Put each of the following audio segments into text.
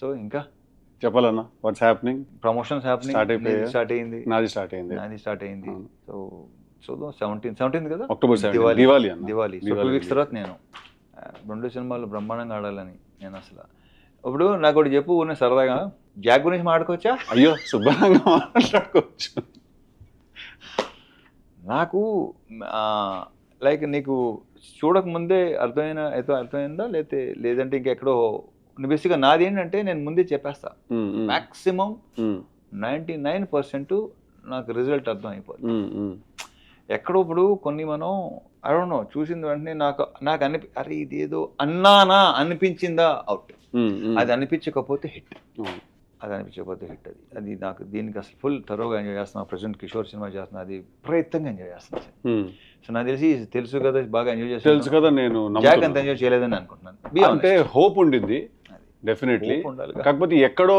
So ఇంకా చెప్పాలన్నా what's happening promotions happening Start అయిపోయాయా? స్టార్ట్ అయింది. నాది స్టార్ట్ అయింది. నాది స్టార్ట్ అయింది. సో చూద్దాం సెవెంటీన్ సెవెంటీన్ కదా? October Diwali so two weeks తర్వాత నేను రెండు సినిమాలు బ్రహ్మాండంగా ఆడాలని నేను అసలు. ఇప్పుడు నాకు ఒకటి చెప్పు ఉన్న సరదాగా. జాక్ గురించి మాట్లాడుకోవచ్చా? అయ్యో శుభ్రంగా మాట్లాడుకోవచ్చు. నాకు లైక్ నీకు చూడకముందే అర్థమైన ఏదో అర్థమైందా? లేతే లేదంటే ఇంకెక్కడో బేసిక్గా నాది ఏంటంటే నేను ముందే చెప్పేస్తా. మ్యాక్సిమం నైంటీ నైన్ పర్సెంట్ నాకు రిజల్ట్ అర్థం అయిపోతుంది ఎక్కడో ఇప్పుడు కొన్ని మనం అడోనో చూసిన వెంటనే నాకు నాకు అనిపి అరే ఇది ఏదో అన్నానా అనిపించిందా? అవుట్. అది అనిపించకపోతే హిట్. అది అనిపించకపోతే హిట్ అది. అది నాకు దీనికి అసలు ఫుల్ తరోగా ఎంజాయ్ చేస్తున్నా. ప్రజెంట్ కిషోర్ సినిమా చేస్తున్నా. అది ప్రయత్నంగా ఎంజాయ్ చేస్తున్నా ఉమ్. సో నాకు తెలిసి తెలుసు కదా బాగా ఎంజాయ్ తెలుసు చేస్తాను కదా నేను జాక్. అంత ఎంజాయ్ చేయలేదని అనుకుంటున్నాను. అంటే. హోప్ ఉండింది. డెఫినెట్లీ. కాకపోతే ఎక్కడో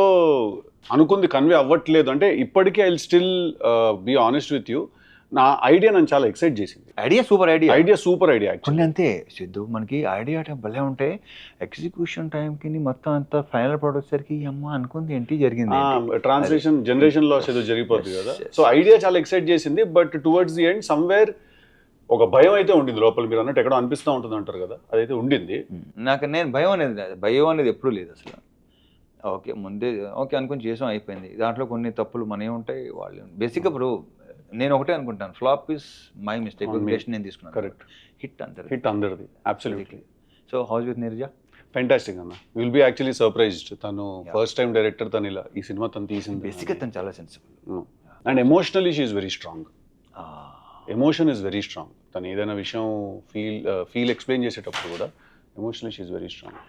అనుకుంది కన్వే అవ్వట్లేదు. అంటే ఇప్పటికీ I still be honest with you నా ఐడియా నన్ను చాలా ఎక్సైట్ చేసింది. Idea super idea idea super idea కొన్ని అంతే సిద్ధు మనకి ఐడియా అంటే భలే ఉంటే ఎగ్జిక్యూషన్ టైంకి మొత్తం అంతా ఫైనల్ ప్రోడక్ట్ సరికి అమ్మ అనుకుంది ఏంటి? జరిగింది? ట్రాన్స్లేషన్ జనరేషన్ లాస్ ఏదో జరిగిపోతుంది కదా. సో ఐడియా చాలా ఎక్సైట్ చేసింది but towards the end somewhere ఒక భయం అయితే ఉండింది లోపల మీరు అన్నట్టు ఎక్కడో అనిపిస్తూ ఉంటుంది అంటారు కదా అదైతే ఉండింది. నాకు నేను భయం అనేది. భయం అనేది ఎప్పుడూ లేదు అసలు. ఓకే ముందే ఓకే అనుకుని చేసాం అయిపోయింది. దాంట్లో కొన్ని తప్పులు మనవి ఉంటాయి వాళ్ళు బేసిక్గా ఇప్పుడు నేను ఒకటే అనుకుంటాను. Flop is my mistake. Decision నేను తీసుకున్నాను. కరెక్ట్ హిట్ అంటారు హిట్ అందరిది. Absolutely so house with Nirja fantastic అన్న. విల్ బి యాక్చువల్లీ సర్ప్రైజ్డ్ తను. ఫస్ట్ టైం డైరెక్టర్ తను ఇలా ఈ సినిమా తను తీసింది. బేసిక్గా తను చాలా sensible and emotionally she very strong emotion is very strong తను ఏదైనా విషయం ఫీల్ ఫీల్ ఎక్స్ప్లెయిన్ చేసేటప్పుడు కూడా ఎమోషనల్ షీఈ్ వెరీ స్ట్రాంగ్.